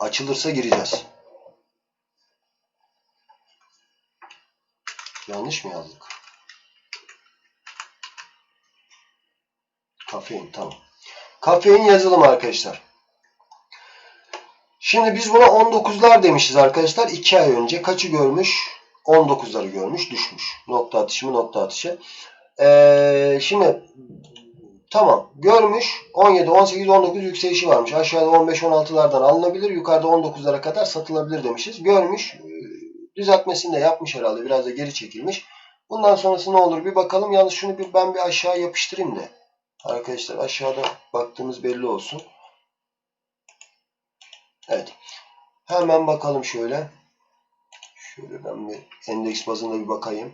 Açılırsa gireceğiz. Yanlış mı yazdık? Kafein tamam. Kafein yazılım arkadaşlar. Şimdi biz buna 19'lar demişiz arkadaşlar. 2 ay önce kaçı görmüş? 19'ları görmüş, düşmüş. Nokta atışı mı nokta atışı. Ee, şimdi tamam görmüş 17, 18, 19 yükselişi varmış. Aşağıda 15, 16'lardan alınabilir. Yukarıda 19'lara kadar satılabilir demişiz. Görmüş. e, Düzeltmesini de yapmış herhalde. Biraz da geri çekilmiş. Bundan sonrası ne olur bir bakalım. Yalnız şunu bir ben bir aşağı yapıştırayım da. Arkadaşlar aşağıda baktığımız belli olsun. Evet. Hemen bakalım şöyle. Şöyle ben bir endeks bazında bir bakayım.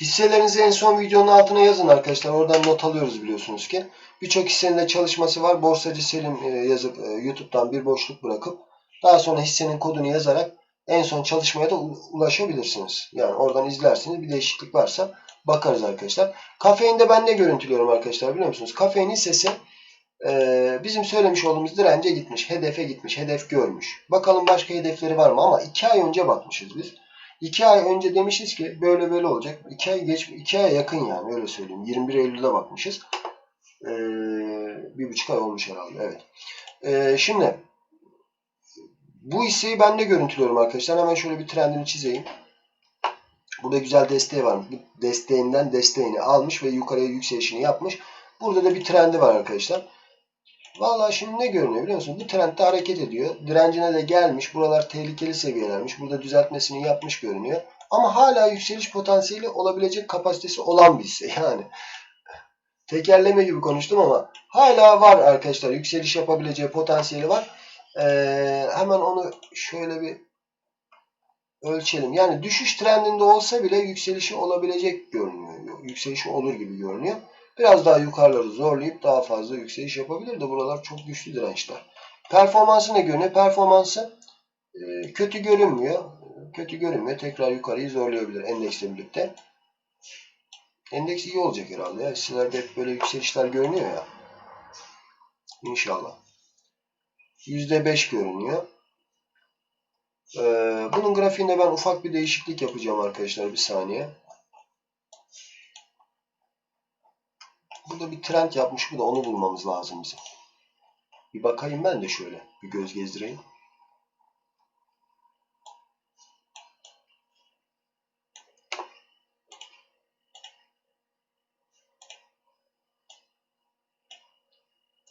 Hisselerinizi en son videonun altına yazın arkadaşlar. Oradan not alıyoruz biliyorsunuz ki. Birçok hissenin de çalışması var. Borsacı Selim e, yazıp e, YouTube'dan bir boşluk bırakıp daha sonra hissenin kodunu yazarak en son çalışmaya da ulaşabilirsiniz. Yani oradan izlersiniz. Bir değişiklik varsa bakarız arkadaşlar. Kafeinde ben ne görüntülüyorum arkadaşlar biliyor musunuz? Kafein hissesi e, bizim söylemiş olduğumuz dirence gitmiş. Hedefe gitmiş. Hedef görmüş. Bakalım başka hedefleri var mı? Ama 2 ay önce bakmışız biz. 2 ay önce demişiz ki böyle böyle olacak. 2 ay geç 2 aya yakın yani öyle söyleyeyim. 21 Eylül'de bakmışız. Ee, bir buçuk ay olmuş herhalde. Evet. Ee, şimdi bu hisseyi ben de görüntülüyorum arkadaşlar. Hemen şöyle bir trendini çizeyim. Burada güzel desteği var. Bu desteğinden desteğini almış ve yukarıya yükselişini yapmış. Burada da bir trendi var arkadaşlar. Vallahi şimdi ne görünüyor biliyor musun? Bu trendde hareket ediyor. Direncine de gelmiş. Buralar tehlikeli seviyelermiş. Burada düzeltmesini yapmış görünüyor. Ama hala yükseliş potansiyeli olabilecek kapasitesi olan bir hisse. Yani tekerleme gibi konuştum ama hala var arkadaşlar. Yükseliş yapabileceği potansiyeli var. Ee, hemen onu şöyle bir ölçelim. Yani düşüş trendinde olsa bile yükselişi olabilecek görünüyor. Yükselişi olur gibi görünüyor. Biraz daha yukarıları zorlayıp daha fazla yükseliş yapabilir de buralar çok güçlü dirençler. Performansı ne görünüyor? Performansı e, kötü görünmüyor. Kötü görünmüyor. Tekrar yukarıyı zorlayabilir endeksle birlikte. Endeks iyi olacak herhalde. Ya. Hisselerde hep böyle yükselişler görünüyor ya. İnşallah. %5 görünüyor. Ee, bunun grafiğinde ben ufak bir değişiklik yapacağım arkadaşlar. Bir saniye. Burada bir trend yapmış bu da onu bulmamız lazım bizim. Bir bakayım ben de şöyle. Bir göz gezdireyim.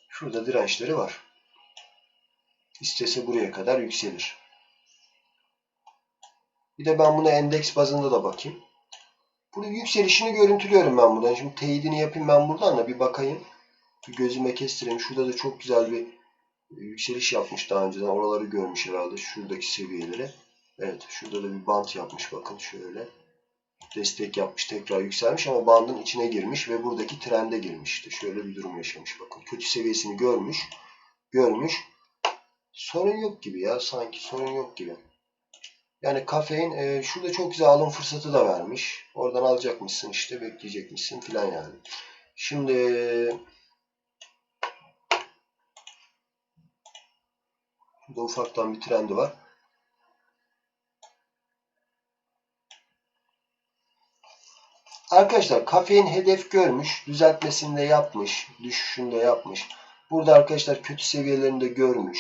Şurada dirençleri var. İstese buraya kadar yükselir. Bir de ben buna endeks bazında da bakayım. Burada yükselişini görüntülüyorum ben buradan. Şimdi teyidini yapayım ben buradan da bir bakayım. Gözüme kestireyim. Şurada da çok güzel bir e, yükseliş yapmış daha önceden. Oraları görmüş herhalde. Şuradaki seviyeleri. Evet. Şurada da bir bant yapmış. Bakın şöyle. Destek yapmış. Tekrar yükselmiş ama bandın içine girmiş ve buradaki trende girmiş. İşte şöyle bir durum yaşamış. Bakın. Kötü seviyesini görmüş. Görmüş. Sorun yok gibi ya. Sanki sorun yok gibi. Yani kafein e, şurada çok güzel alım fırsatı da vermiş. Oradan alacakmışsın işte bekleyecekmişsin filan yani. Şimdi burada ufaktan bir trendi var. Arkadaşlar kafein hedef görmüş. Düzeltmesini de yapmış. Düşüşünü de yapmış. Burada arkadaşlar kötü seviyelerini de görmüş.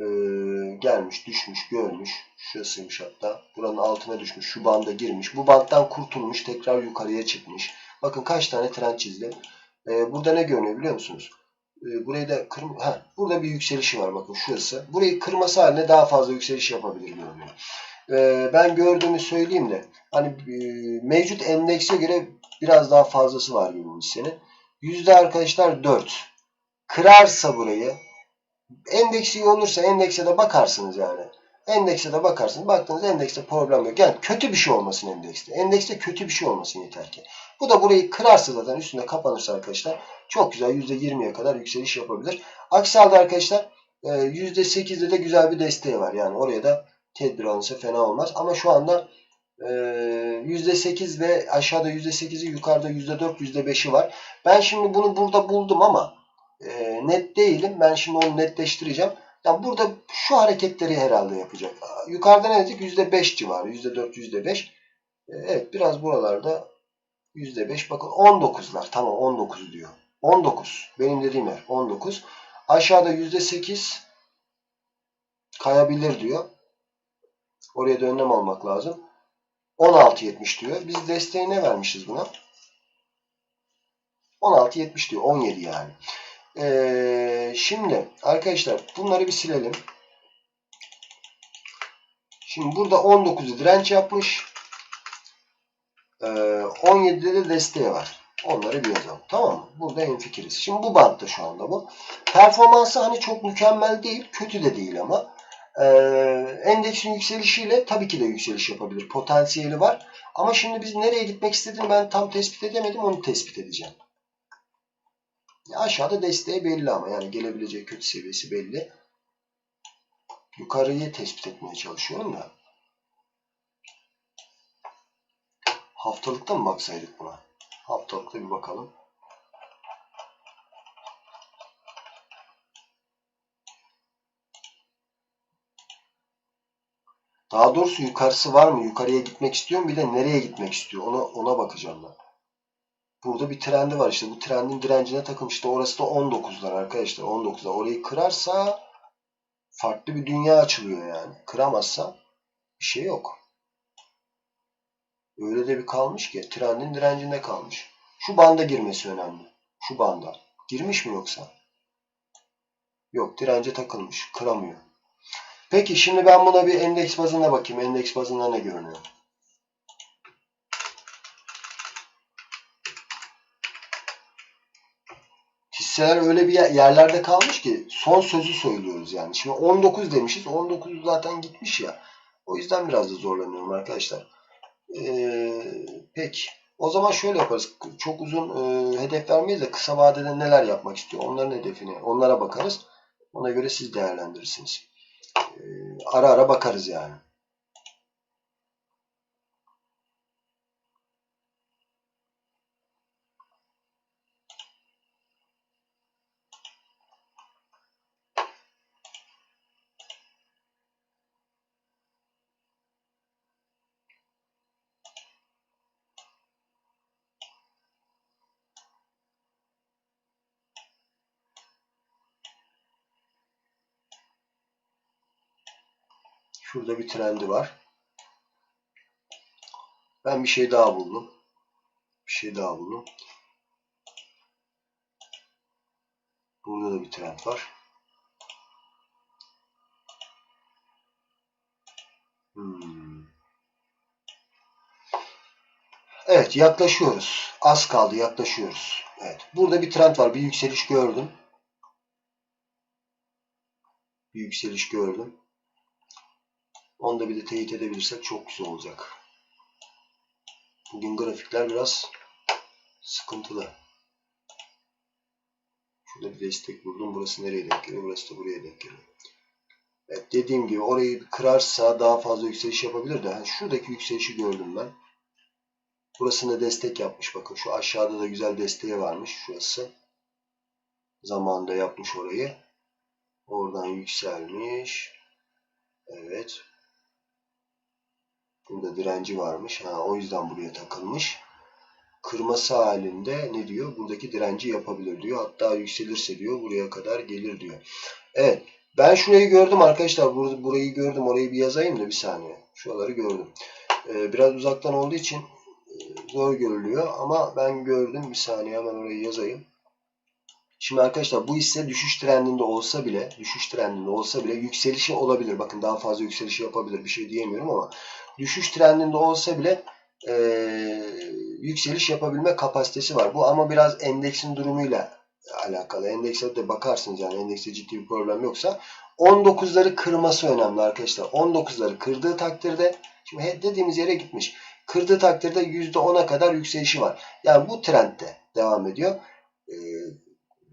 Ee, gelmiş, düşmüş, görmüş. Şurasıymış hatta. Buranın altına düşmüş. Şu banda girmiş. Bu banttan kurtulmuş. Tekrar yukarıya çıkmış. Bakın kaç tane trend çizdi. Ee, burada ne görünüyor biliyor musunuz? Ee, burayı da kır... Heh, burada bir yükselişi var. Bakın şurası. Burayı kırması haline daha fazla yükseliş yapabilir görünüyor. Ee, ben gördüğümü söyleyeyim de hani e, mevcut endekse göre biraz daha fazlası var gibi bu hissenin. Yüzde arkadaşlar 4. Kırarsa burayı Endeks iyi olursa endekse de bakarsınız yani. Endekse de bakarsınız. Baktığınız endekste problem yok. Yani kötü bir şey olmasın endekste. Endekste kötü bir şey olmasın yeter ki. Bu da burayı kırarsa zaten üstünde kapanırsa arkadaşlar çok güzel %20'ye kadar yükseliş yapabilir. Aksi halde arkadaşlar %8'de de güzel bir desteği var. Yani oraya da tedbir alınsa fena olmaz. Ama şu anda Ee, %8 ve aşağıda %8'i yukarıda %4 %5'i var. Ben şimdi bunu burada buldum ama e, net değilim. Ben şimdi onu netleştireceğim. Yani burada şu hareketleri herhalde yapacak. Yukarıda ne dedik? %5 civarı. %4 %5. Ee, evet biraz buralarda %5. Bakın 19'lar. Tamam 19 diyor. 19. Benim dediğim yer 19. Aşağıda %8 kayabilir diyor. Oraya da önlem almak lazım. 16.70 diyor. Biz desteği ne vermişiz buna? 16.70 diyor. 17 yani. Ee, şimdi arkadaşlar bunları bir silelim. Şimdi burada 19'u direnç yapmış. Ee, 17'de de desteği var. Onları bir yazalım. Tamam mı? Burada en fikiriz. Şimdi bu bantta şu anda bu. Performansı hani çok mükemmel değil. Kötü de değil ama. Ee, endeksin yükselişiyle tabii ki de yükseliş yapabilir. Potansiyeli var. Ama şimdi biz nereye gitmek istediğini ben tam tespit edemedim. Onu tespit edeceğim. Aşağıda desteği belli ama yani gelebilecek kötü seviyesi belli. Yukarıyı tespit etmeye çalışıyorum da. Haftalıkta mı baksaydık buna? Haftalıkta bir bakalım. Daha doğrusu yukarısı var mı? Yukarıya gitmek istiyor mu? Bir de nereye gitmek istiyor? Ona, ona bakacağım ben. Burada bir trendi var işte. Bu trendin direncine takılmış. İşte orası da 19'lar arkadaşlar. 19'lar. Orayı kırarsa farklı bir dünya açılıyor yani. Kıramazsa bir şey yok. Öyle de bir kalmış ki. Trendin direncinde kalmış. Şu banda girmesi önemli. Şu banda. Girmiş mi yoksa? Yok. Dirence takılmış. Kıramıyor. Peki şimdi ben buna bir endeks bazında bakayım. Endeks bazında ne görünüyor? Hisseler öyle bir yerlerde kalmış ki son sözü söylüyoruz yani. Şimdi 19 demişiz. 19 zaten gitmiş ya. O yüzden biraz da zorlanıyorum arkadaşlar. Ee, peki. O zaman şöyle yaparız. Çok uzun e, hedef vermeyiz de kısa vadede neler yapmak istiyor. Onların hedefini. Onlara bakarız. Ona göre siz değerlendirirsiniz. Ee, ara ara bakarız yani. Şurada bir trendi var. Ben bir şey daha buldum. Bir şey daha buldum. Burada da bir trend var. Hmm. Evet yaklaşıyoruz. Az kaldı yaklaşıyoruz. Evet. Burada bir trend var. Bir yükseliş gördüm. Bir yükseliş gördüm. Onu da bir de teyit edebilirsek çok güzel olacak. Bugün grafikler biraz sıkıntılı. Şurada bir destek buldum. Burası nereye denk geliyor? Burası da buraya denk geliyor. Evet dediğim gibi orayı kırarsa daha fazla yükseliş yapabilir de. Yani şuradaki yükselişi gördüm ben. Burasında destek yapmış. Bakın şu aşağıda da güzel desteği varmış. Şurası. Zamanında yapmış orayı. Oradan yükselmiş. Evet. Burada direnci varmış. Ha, o yüzden buraya takılmış. Kırması halinde ne diyor? Buradaki direnci yapabilir diyor. Hatta yükselirse diyor buraya kadar gelir diyor. Evet. Ben şurayı gördüm arkadaşlar. Bur burayı gördüm. Orayı bir yazayım da bir saniye. Şuraları gördüm. Ee, biraz uzaktan olduğu için e, zor görülüyor. Ama ben gördüm. Bir saniye hemen orayı yazayım. Şimdi arkadaşlar bu hisse düşüş trendinde olsa bile düşüş trendinde olsa bile yükselişi olabilir. Bakın daha fazla yükselişi yapabilir. Bir şey diyemiyorum ama düşüş trendinde olsa bile e, yükseliş yapabilme kapasitesi var. Bu ama biraz endeksin durumuyla alakalı. Endekse de bakarsınız yani endekste ciddi bir problem yoksa 19'ları kırması önemli arkadaşlar. 19'ları kırdığı takdirde şimdi dediğimiz yere gitmiş. Kırdığı takdirde %10'a kadar yükselişi var. Yani bu trendde devam ediyor. Ee,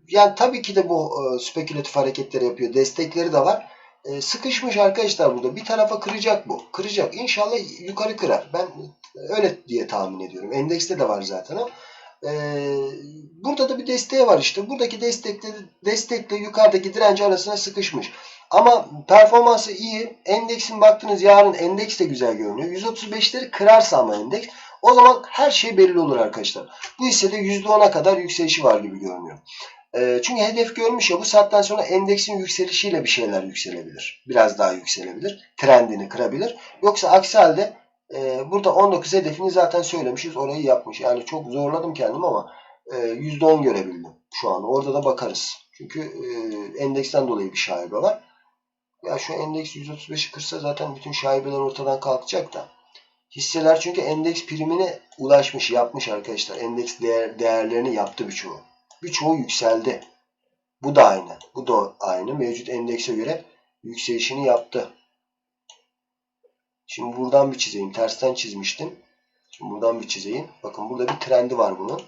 yani tabii ki de bu e, spekülatif hareketleri yapıyor. Destekleri de var. e, sıkışmış arkadaşlar burada. Bir tarafa kıracak bu. Kıracak. İnşallah yukarı kırar. Ben öyle diye tahmin ediyorum. Endekste de var zaten o. E, burada da bir desteği var işte. Buradaki destekle, destekle yukarıdaki direnci arasına sıkışmış. Ama performansı iyi. Endeksin baktınız yarın endeks de güzel görünüyor. 135'leri kırarsa ama endeks o zaman her şey belli olur arkadaşlar. Bu hissede %10'a kadar yükselişi var gibi görünüyor. E, çünkü hedef görmüş ya bu saatten sonra endeksin yükselişiyle bir şeyler yükselebilir. Biraz daha yükselebilir. Trendini kırabilir. Yoksa aksi halde e, burada 19 hedefini zaten söylemişiz. Orayı yapmış. Yani çok zorladım kendimi ama e, %10 görebildim şu an. Orada da bakarız. Çünkü e, endeksten dolayı bir şaibe var. Ya şu endeks 135'i kırsa zaten bütün şaibeler ortadan kalkacak da. Hisseler çünkü endeks primine ulaşmış, yapmış arkadaşlar. Endeks değer, değerlerini yaptı birçoğu. Birçoğu yükseldi. Bu da aynı. Bu da aynı. Mevcut endekse göre yükselişini yaptı. Şimdi buradan bir çizeyim. Tersten çizmiştim. Şimdi buradan bir çizeyim. Bakın burada bir trendi var bunun.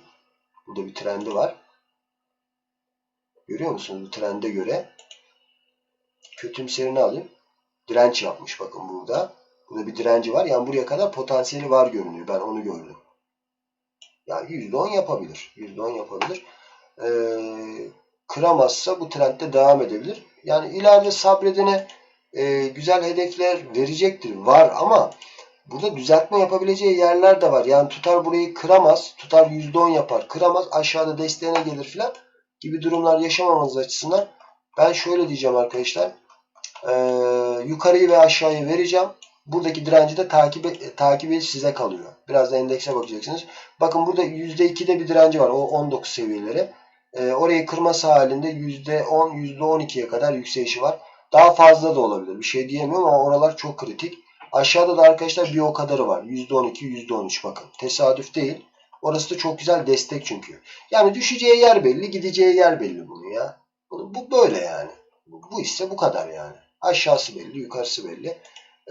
Burada bir trendi var. Görüyor musunuz? Bu trende göre kötümserini alayım. Direnç yapmış bakın burada. Burada bir direnci var. Yani buraya kadar potansiyeli var görünüyor. Ben onu gördüm. Yani %10 yapabilir. %10 yapabilir. Ee, kıramazsa bu trendde devam edebilir. Yani ileride sabredene e, güzel hedefler verecektir. Var ama burada düzeltme yapabileceği yerler de var. Yani tutar burayı kıramaz. Tutar %10 yapar. Kıramaz. Aşağıda desteğine gelir filan gibi durumlar yaşamamanız açısından ben şöyle diyeceğim arkadaşlar. Ee, yukarıyı ve aşağıyı vereceğim. Buradaki direnci de takip, takibi size kalıyor. Biraz da endekse bakacaksınız. Bakın burada %2'de bir direnci var. O 19 seviyeleri. Ee, orayı kırması halinde %10, %12'ye kadar yükselişi var. Daha fazla da olabilir. Bir şey diyemiyorum ama oralar çok kritik. Aşağıda da arkadaşlar bir o kadarı var. %12, %13 bakın. Tesadüf değil. Orası da çok güzel destek çünkü. Yani düşeceği yer belli, gideceği yer belli bunun ya. Bu, böyle yani. Bu, bu ise bu kadar yani. Aşağısı belli, yukarısı belli.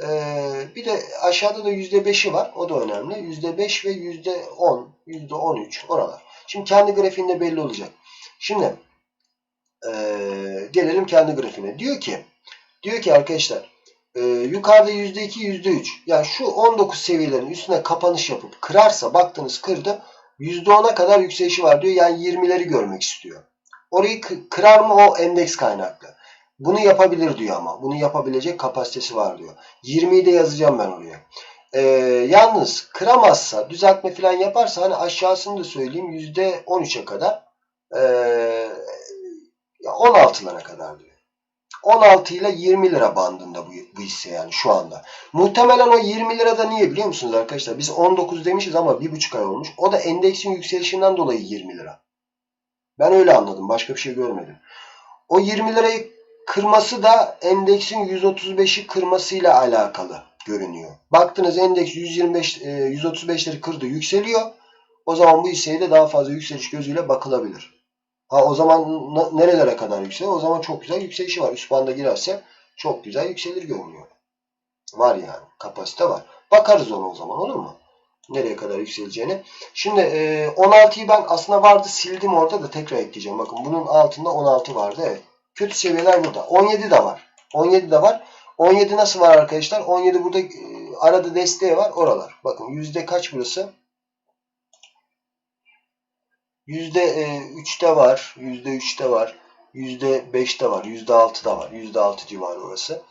Ee, bir de aşağıda da %5'i var. O da önemli. %5 ve %10, %13 oralar. Şimdi kendi grafiğinde belli olacak. Şimdi e, gelelim kendi grafiğine. Diyor ki diyor ki arkadaşlar e, yukarıda %2, %3 yani şu 19 seviyelerin üstüne kapanış yapıp kırarsa baktınız kırdı %10'a kadar yükselişi var diyor. Yani 20'leri görmek istiyor. Orayı kırar mı o endeks kaynaklı. Bunu yapabilir diyor ama. Bunu yapabilecek kapasitesi var diyor. 20'yi de yazacağım ben oraya. Ee, yalnız kıramazsa, düzeltme falan yaparsa hani aşağısını da söyleyeyim %13'e kadar ee, 16'lara kadar diyor. 16 ile 20 lira bandında bu, bu hisse yani şu anda. Muhtemelen o 20 lirada niye biliyor musunuz arkadaşlar? Biz 19 demişiz ama 1,5 ay olmuş. O da endeksin yükselişinden dolayı 20 lira. Ben öyle anladım. Başka bir şey görmedim. O 20 lirayı kırması da endeksin 135'i kırmasıyla alakalı görünüyor. Baktınız endeks 125 135'leri kırdı, yükseliyor. O zaman bu hisseye de daha fazla yükseliş gözüyle bakılabilir. Ha o zaman nerelere kadar yükselir? O zaman çok güzel yükselişi var. Üst banda girerse çok güzel yükselir görünüyor. Var yani. Kapasite var. Bakarız ona o zaman olur mu? Nereye kadar yükseleceğini. Şimdi e, 16'yı ben aslında vardı sildim orada da tekrar ekleyeceğim. Bakın bunun altında 16 vardı. Evet. Kötü seviyeler burada. 17 de var. 17 de var. 17 nasıl var arkadaşlar? 17 burada e, arada desteği var. Oralar. Bakın yüzde kaç burası? %3'te var, %3'te var, %5'te var, %6'da var, %6 civarı orası.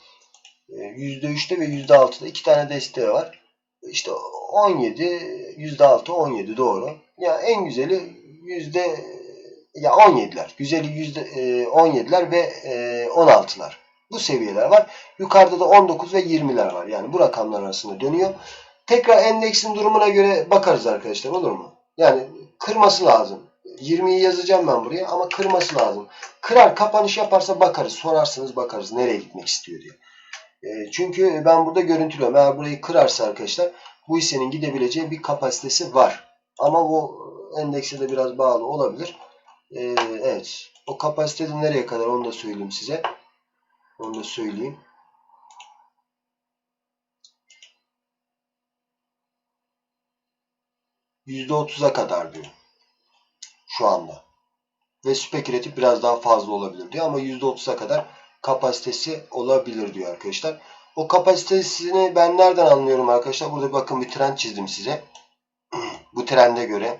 %3'te ve %6'da iki tane desteği var. İşte 17, %6, 17 doğru. Ya yani en güzeli yüzde ya 17'ler. Güzeli yüzde 17'ler ve 16'lar. Bu seviyeler var. Yukarıda da 19 ve 20'ler var. Yani bu rakamlar arasında dönüyor. Tekrar endeksin durumuna göre bakarız arkadaşlar olur mu? Yani kırması lazım. 20'yi yazacağım ben buraya ama kırması lazım. Kırar kapanış yaparsa bakarız. Sorarsınız bakarız nereye gitmek istiyor diye. E, çünkü ben burada görüntülüyorum. Eğer burayı kırarsa arkadaşlar bu hissenin gidebileceği bir kapasitesi var. Ama bu endekse de biraz bağlı olabilir. E, evet. O kapasitede nereye kadar onu da söyleyeyim size. Onu da söyleyeyim. %30'a kadar diyor. Şu anda. Ve spekülatif biraz daha fazla olabilir diyor ama %30'a kadar kapasitesi olabilir diyor arkadaşlar. O kapasitesini ben nereden anlıyorum arkadaşlar? Burada bakın bir trend çizdim size. Bu trende göre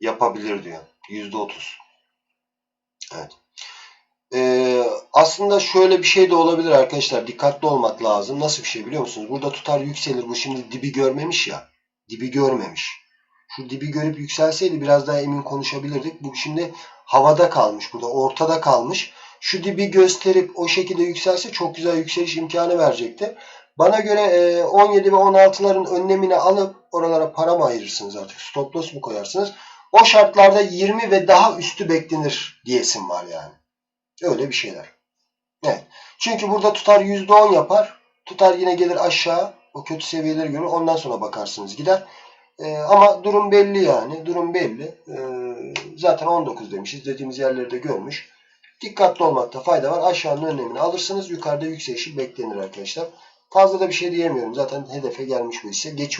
yapabilir diyor. %30. Evet. Ee, aslında şöyle bir şey de olabilir arkadaşlar. Dikkatli olmak lazım. Nasıl bir şey biliyor musunuz? Burada tutar yükselir. Bu şimdi dibi görmemiş ya. Dibi görmemiş. Şu dibi görüp yükselseydi biraz daha emin konuşabilirdik. Bu şimdi havada kalmış. Burada ortada kalmış. Şu dibi gösterip o şekilde yükselse çok güzel yükseliş imkanı verecekti. Bana göre e, 17 ve 16'ların önlemini alıp oralara para mı ayırırsınız artık? Stop loss mu koyarsınız? O şartlarda 20 ve daha üstü beklenir diyesim var yani. Öyle bir şeyler. Evet. Çünkü burada tutar %10 yapar. Tutar yine gelir aşağı. O kötü seviyeleri görür. Ondan sonra bakarsınız gider. Ee, ama durum belli yani. Durum belli. Ee, zaten 19 demişiz. Dediğimiz yerleri de görmüş. Dikkatli olmakta fayda var. Aşağının önlemini alırsınız. Yukarıda yükselişi beklenir arkadaşlar. Fazla da bir şey diyemiyorum. Zaten hedefe gelmiş bu hisse. Geçiyor.